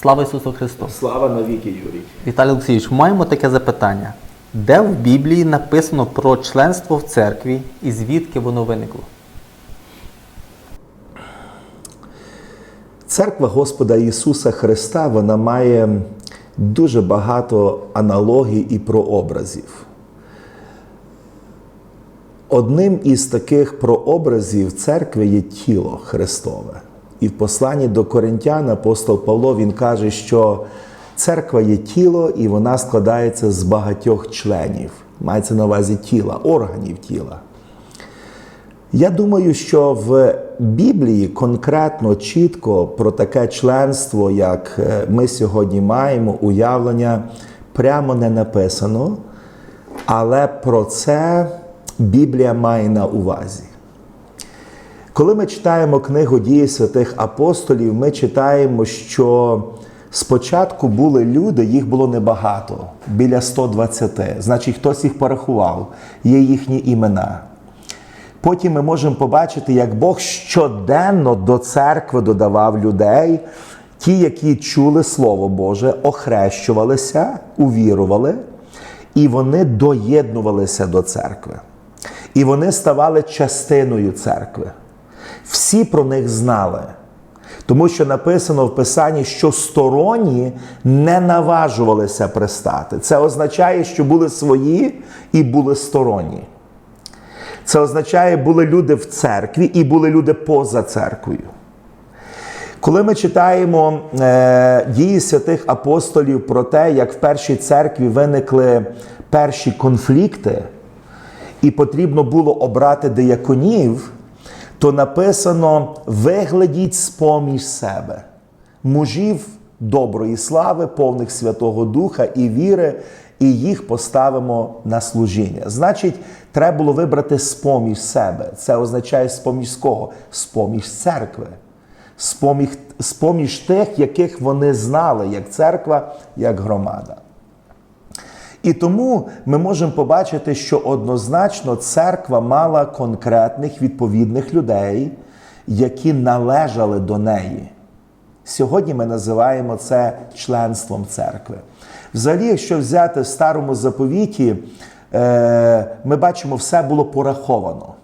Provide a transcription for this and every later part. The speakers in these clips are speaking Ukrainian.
Слава Ісусу Христу! Слава навіки, Юрій. Віталій Олексійович, маємо таке запитання. Де в Біблії написано про членство в церкві і звідки воно виникло? Церква Господа Ісуса Христа вона має дуже багато аналогій і прообразів. Одним із таких прообразів церкви є тіло Христове. І в посланні до Коринтян апостол Павло він каже, що церква є тіло, і вона складається з багатьох членів. Мається на увазі тіла, органів тіла. Я думаю, що в Біблії конкретно чітко про таке членство, як е, ми сьогодні маємо, уявлення прямо не написано, але про це Біблія має на увазі. Коли ми читаємо книгу дії святих апостолів, ми читаємо, що спочатку були люди, їх було небагато, біля 120. Значить, хтось їх порахував, є їхні імена. Потім ми можемо побачити, як Бог щоденно до церкви додавав людей, ті, які чули Слово Боже, охрещувалися, увірували, і вони доєднувалися до церкви. І вони ставали частиною церкви. Всі про них знали. Тому що написано в Писанні, що сторонні не наважувалися пристати. Це означає, що були свої і були сторонні. Це означає, були люди в церкві і були люди поза церквою. Коли ми читаємо е, дії святих апостолів про те, як в першій церкві виникли перші конфлікти, і потрібно було обрати дияконів, то написано: виглядіть з-поміж себе, мужів доброї слави, повних Святого Духа і віри, і їх поставимо на служіння. Значить, треба було вибрати з-поміж себе. Це означає з-поміж кого? З-поміж церкви. З-поміж, з-поміж тих, яких вони знали, як церква, як громада. І тому ми можемо побачити, що однозначно церква мала конкретних відповідних людей, які належали до неї. Сьогодні ми називаємо це членством церкви. Взагалі, якщо взяти в старому заповіті, е, ми бачимо, все було пораховано.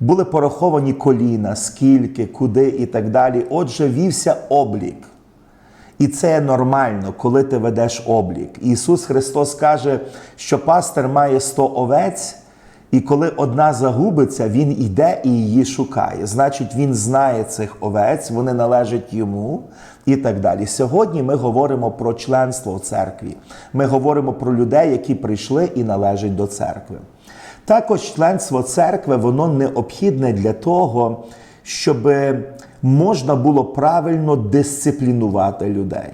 Були пораховані коліна, скільки, куди і так далі. Отже, вівся облік. І це нормально, коли ти ведеш облік. Ісус Христос каже, що пастир має 100 овець, і коли одна загубиться, Він йде і її шукає. Значить, Він знає цих овець, вони належать йому і так далі. Сьогодні ми говоримо про членство в церкві. Ми говоримо про людей, які прийшли і належать до церкви. Також членство церкви воно необхідне для того, щоб можна було правильно дисциплінувати людей.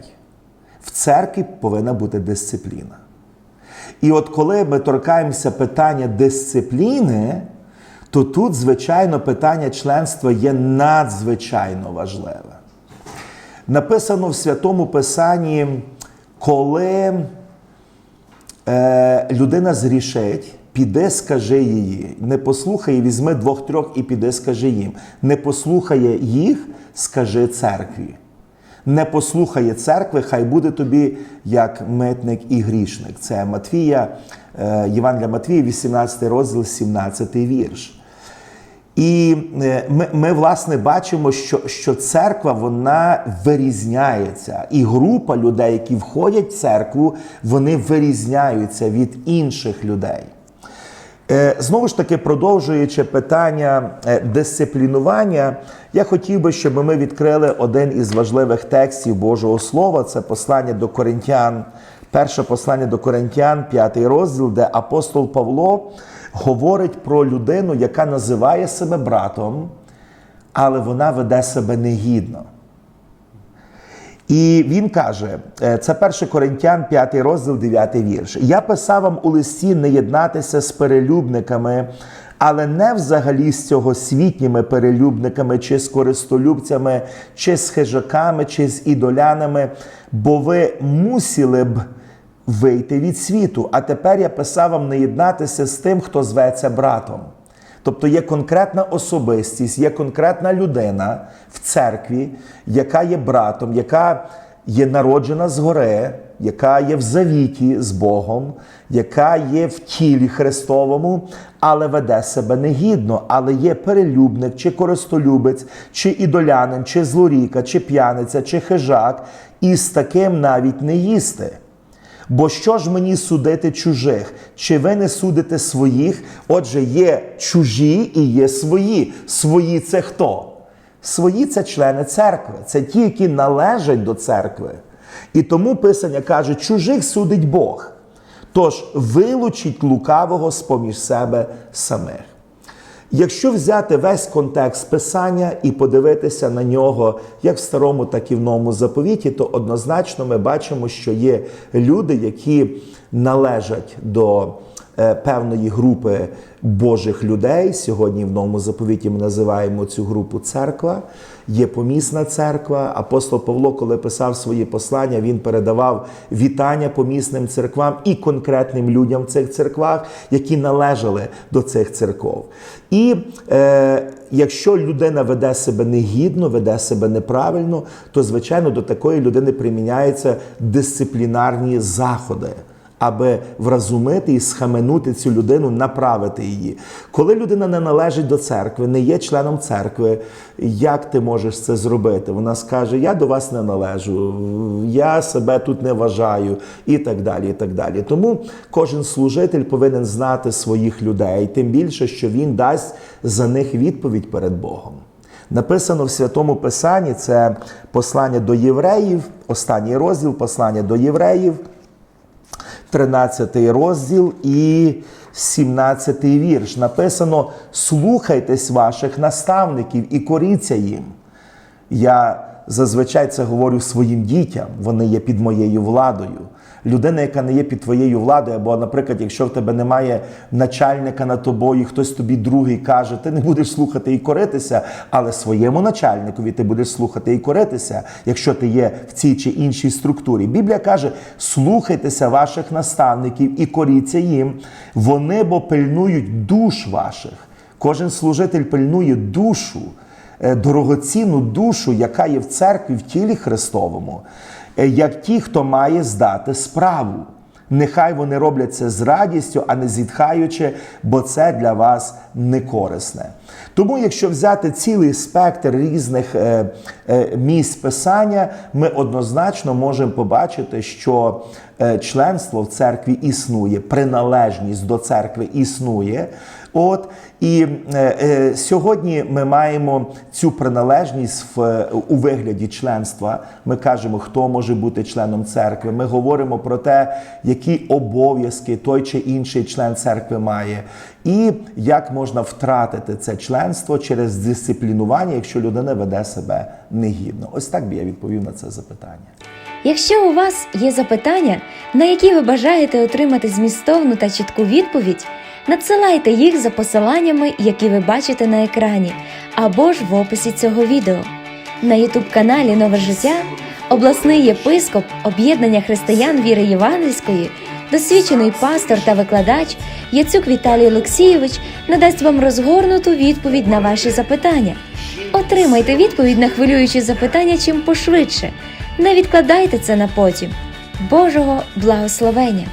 В церкві повинна бути дисципліна. І от коли ми торкаємося питання дисципліни, то тут, звичайно, питання членства є надзвичайно важливе. Написано в Святому Писанні, коли е, людина зрішить, піди, скажи її. Не послухай, візьми двох-трьох і піди, скажи їм. Не послухає їх, скажи церкві. Не послухає церкви, хай буде тобі як митник і грішник. Це Матвія, е, Євангелія Матвія, 18 розділ, 17 вірш. І е, ми, ми, власне, бачимо, що, що церква вона вирізняється. І група людей, які входять в церкву, вони вирізняються від інших людей. Е, Знову ж таки, продовжуючи питання е, дисциплінування, я хотів би, щоб ми відкрили один із важливих текстів Божого Слова. Це послання до Коринтян, перше послання до Коринтян, п'ятий розділ, де апостол Павло говорить про людину, яка називає себе братом, але вона веде себе негідно. І він каже: е, це 1 Коринтян, 5 розділ, 9 вірш. Я писав вам у листі не єднатися з перелюбниками, але не взагалі з цього світніми перелюбниками, чи з користолюбцями, чи з хижаками, чи з ідолянами, бо ви мусили б вийти від світу. А тепер я писав вам не єднатися з тим, хто зветься братом. Тобто є конкретна особистість, є конкретна людина в церкві, яка є братом, яка є народжена згори, яка є в завіті з Богом, яка є в тілі Христовому, але веде себе негідно, але є перелюбник, чи користолюбець, чи ідолянин, чи злоріка, чи п'яниця, чи хижак, і з таким навіть не їсти. Бо що ж мені судити чужих? Чи ви не судите своїх? Отже, є чужі і є свої. Свої це хто? Свої це члени церкви, це ті, які належать до церкви. І тому Писання каже, чужих судить Бог. Тож вилучіть лукавого з поміж себе самих. Якщо взяти весь контекст писання і подивитися на нього як в старому, так і в новому заповіті, то однозначно ми бачимо, що є люди, які належать до певної групи Божих людей. Сьогодні в новому заповіті ми називаємо цю групу церква. Є помісна церква. Апостол Павло, коли писав свої послання, він передавав вітання помісним церквам і конкретним людям в цих церквах, які належали до цих церков. І е, якщо людина веде себе негідно, веде себе неправильно, то звичайно до такої людини приміняються дисциплінарні заходи. Аби вразумити і схаменути цю людину, направити її. Коли людина не належить до церкви, не є членом церкви, як ти можеш це зробити? Вона скаже: Я до вас не належу, я себе тут не вважаю, і так далі. і так далі. Тому кожен служитель повинен знати своїх людей, тим більше, що він дасть за них відповідь перед Богом. Написано в Святому Писанні це послання до євреїв, останній розділ послання до євреїв. 13 розділ і 17 вірш. Написано: слухайтесь ваших наставників і коріться їм. Я зазвичай це говорю своїм дітям, вони є під моєю владою. Людина, яка не є під твоєю владою, або, наприклад, якщо в тебе немає начальника над тобою, хтось тобі другий каже, ти не будеш слухати і коритися, але своєму начальникові ти будеш слухати і коритися, якщо ти є в цій чи іншій структурі. Біблія каже: слухайтеся ваших наставників і коріться їм, вони бо пильнують душ ваших. Кожен служитель пильнує душу дорогоцінну душу, яка є в церкві в тілі Христовому, е, як ті, хто має здати справу. Нехай вони роблять це з радістю, а не зітхаючи, бо це для вас не корисне. Тому, якщо взяти цілий спектр різних е, е, місць писання, ми однозначно можемо побачити, що е, членство в церкві існує, приналежність до церкви існує. От і е, е, сьогодні ми маємо цю приналежність в, у вигляді членства. Ми кажемо, хто може бути членом церкви. Ми говоримо про те, які обов'язки той чи інший член церкви має, і як можна втратити це членство через дисциплінування, якщо людина веде себе негідно. Ось так би я відповів на це запитання. Якщо у вас є запитання, на які ви бажаєте отримати змістовну та чітку відповідь, надсилайте їх за посиланнями, які ви бачите на екрані, або ж в описі цього відео. На youtube каналі Нове життя обласний єпископ об'єднання християн віри Євангельської, досвідчений пастор та викладач Яцюк Віталій Олексійович надасть вам розгорнуту відповідь на ваші запитання. Отримайте відповідь на хвилюючі запитання чим пошвидше. Не відкладайте це на потім. Божого благословення!